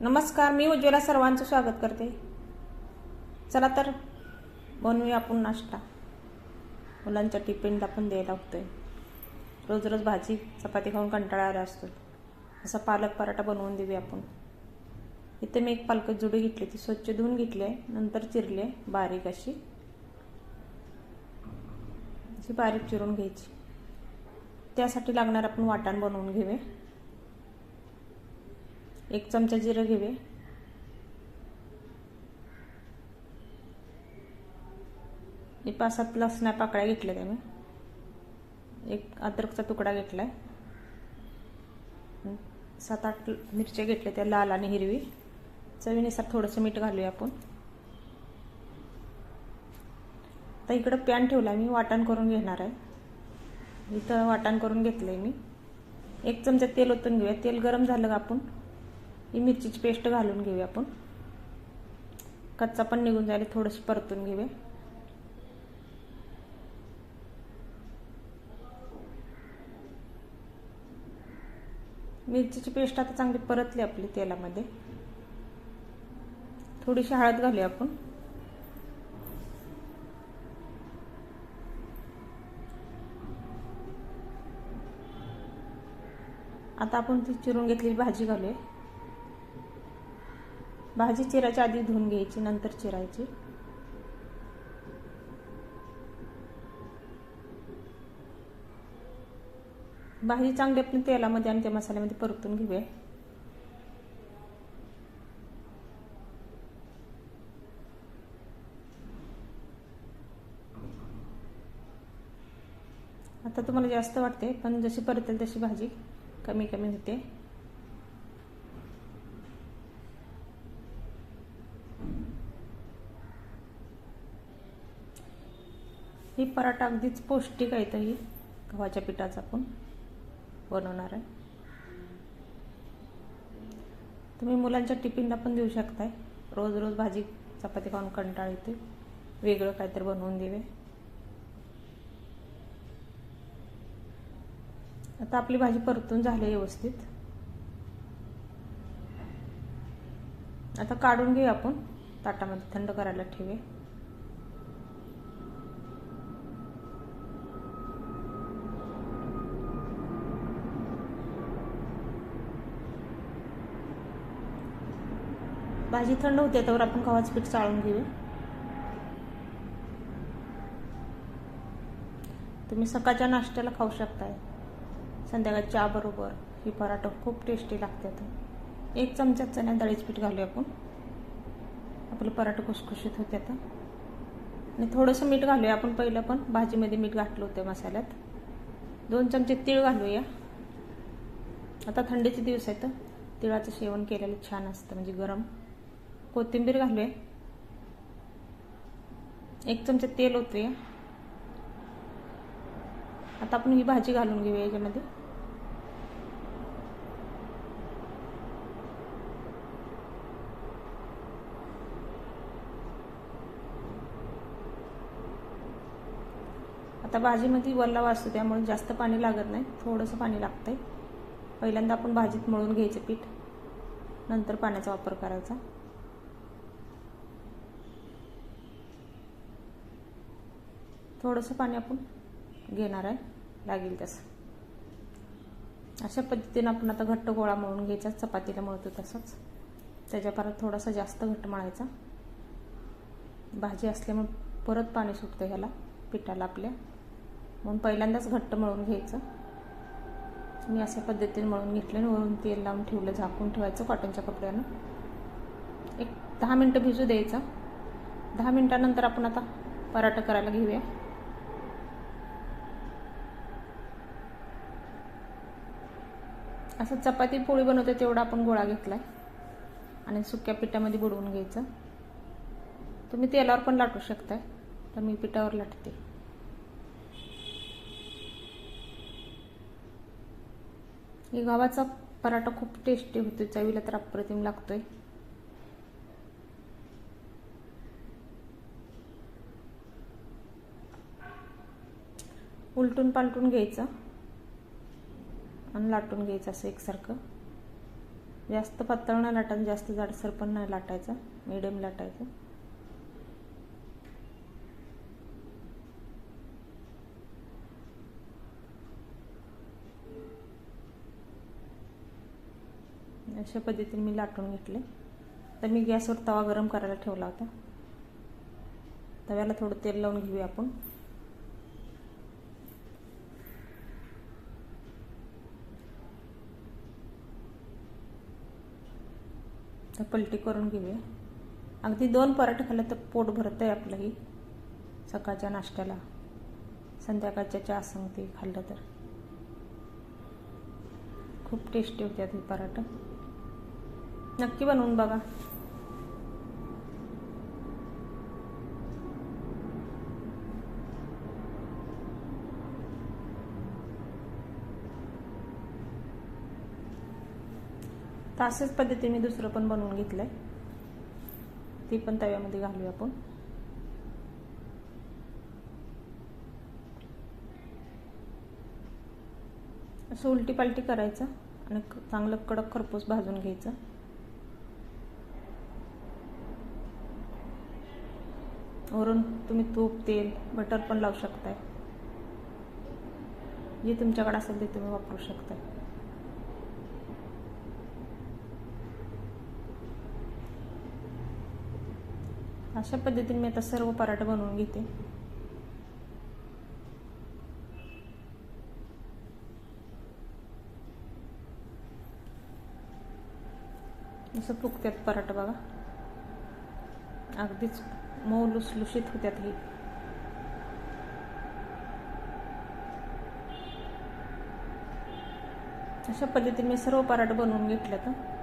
नमस्कार मी उज्ज्वला सर्वांचं स्वागत करते. चला तर बनवूया आपण नाश्ता. मुलांच्या टिफिनला पण द्यायला लागतोय रोज रोज भाजी चपाती खाऊन कंटाळा आला असतो असा पालक पराठा बनवून देऊया आपण. इथे मी एक पालक जुडी घेतली ती स्वच्छ धुवून घेतली आहे. नंतर चिरली आहे बारीक अशी. अशी बारीक चिरून घ्यायची. त्यासाठी लागणार आपण वाटण बनवून घेऊया. एक चमचा जिरं घेवे हे पाच सात लसणा पाकळ्या घेतल्या त्या मी एक अद्रकचा तुकडा घेतलाय. सात आठ मिरच्या घेतल्या त्या लाल आणि हिरवी. चवीनुसार थोडंसं मीठ घालूया आपण. आता इकडं पॅन ठेवला मी वाटण करून घेणार आहे. इथं वाटण करून घेतलं आहे मी. एक चमचा तेल ओतून घेऊया. तेल गरम झालं का आपण? ही मिरचीची पेस्ट घालून घेऊया आपण. कच्चा पण निघून जायला थोडंसं परतून घेऊया. मिरचीची पेस्ट आता चांगली परतली आपली तेलामध्ये. थोडीशी हळद घालूया आपण. आता आपण ती चिरून घेतलेली भाजी घालूया. भाजी चिरायच्या आधी धुवून घ्यायची नंतर चिरायची. भाजी चांगली आपण तेलामध्ये आणि त्या मसाल्यामध्ये परतून घेऊया. आता तुम्हाला जास्त वाटते पण जशी परतेल तशी भाजी कमी कमी होते. ही पराठा अगदीच पौष्टिक आहे तर ही गव्हाच्या पिठाचा आपण बनवणार आहे. तुम्ही मुलांच्या टिफिनला पण देऊ शकताय. रोज रोज भाजी चपाती खाऊन कंटाळ येते वेगळं काहीतरी बनवून देवे आता आपली भाजी परतून झाली व्यवस्थित. आता काढून घेऊ आपण. ताटामध्ये थंड करायला ठेवे भाजी थंड होते त्यावर आपण गव्हाचं पीठ चाळून घेऊ. तुम्ही सकाळच्या नाश्त्याला खाऊ शकताय. संध्याकाळी चहा बरोबर. ही पराठा खूप टेस्टी लागते आता. एक चमचा चण्या डाळीचं पीठ घालूया आपण. आपलं पराठा खुसखुशीत होते आता. आणि थोडंसं मीठ घालूया आपण पहिलं पण. भाजीमध्ये मीठ घातलं होतं मसाल्यात. दोन चमचे तीळ घालूया. आता थंडीचे दिवस आहेत. तिळाचं सेवन केलेलं छान असतं म्हणजे गरम. कोथिंबीर घालूया. एक चमचा तेल ओतूया. आता आपण ही भाजी घालून घेऊया याच्यामध्ये. आता भाजीमध्ये वल्ला वाचतो त्यामुळे जास्त पाणी लागत नाही. थोडंसं पाणी लागतंय. पहिल्यांदा आपण भाजीत मळून घ्यायचं पीठ. नंतर पाण्याचा वापर करायचा. थोडंसं पाणी आपण घेणार आहे. लागेल तसं. अशा पद्धतीनं आपण आता घट्ट गोळा मळून घ्यायचा चपातीला मळतो तसंच. त्याच्या परत थोडासा जास्त घट्ट मळायचा. भाजी असल्यामुळे परत पाणी सुटतं ह्याला पिठाला आपल्या. म्हणून पहिल्यांदाच घट्ट मळून घ्यायचं. मी अशा पद्धतीने मळून घेतलं आणि वरून तेल लावून ठेवलं झाकून ठेवायचं कॉटनच्या कपड्यानं. एक दहा मिनटं भिजू द्यायचं. दहा मिनटानंतर आपण आता पराठा करायला घेऊया. असं चपाती पोळी बनवते तेवढा आपण गोळा घेतलाय. आणि सुक्या पिठामध्ये बुडवून घ्यायचं. तुम्ही तेलावर पण लाटू शकताय. तर मी पिठावर लाटते. हे गव्हाचा पराठा खूप टेस्टी होतो चवीला तर अप्रतिम लागतोय. उलटून पालटून घ्यायचं. आणि लाटून घ्यायचं असं एकसारखं. जास्त पातळ नाही लाटायचं जास्त जाडसर पण नाही लाटायचा. मिडियम लाटायचं. अशा पद्धतीने मी लाटून घेतले. तर मी गॅसवर तवा गरम करायला ठेवला होता. तव्याला थोडं तेल लावून घेऊया आपण. तर पलटी करून घेऊया. अगदी दोन पराठे खाल्ले तर पोट भरत आहे आपलंही. सकाळच्या नाश्त्याला. संध्याकाळच्या चहा संगती खाल्लं तर. खूप टेस्टी होत्या ते पराठा. नक्की बनवून बघा. तर अशाच पद्धतीने मी दुसरं पण बनवून घेतलंय. ती पण तव्यामध्ये घालूया आपण. असं उलटी पालटी करायचं आणि चांगलं कडक खरपूस भाजून घ्यायचं. वरून तुम्ही तूप तेल बटर पण लावू शकताय. जे तुमच्याकडे असेल ते तुम्ही वापरू शकताय. अशा पद्धतीने मी आता सर्व पराठे बनवून घेते. असं फुकत्यात पराठा बघा. अगदीच मऊ लुसलुशीत होत्यात ही. अशा पद्धतीने मी सर्व पराठे बनवून घेतलं तर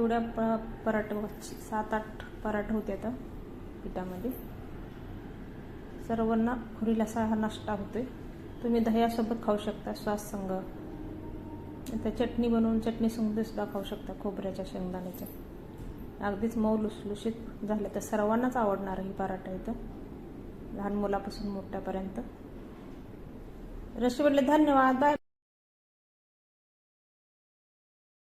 एवढ्या प पराठे सात आठ पराठे होते आता पिठामध्ये. सर्वांना खुरीला असा हा नाश्ता होतोय. तुम्ही दह्यासोबत खाऊ शकता श्वास संघ आता चटणी बनवून चटणी संग सुद्धा खाऊ शकता खोबऱ्याच्या शेंगदाण्याच्या. अगदीच मऊ लुसलुशीत झालं तर सर्वांनाच आवडणार ही पराठा इथं. लहान मुलापासून मोठ्यापर्यंत. रसवडले धन्यवाद. बाय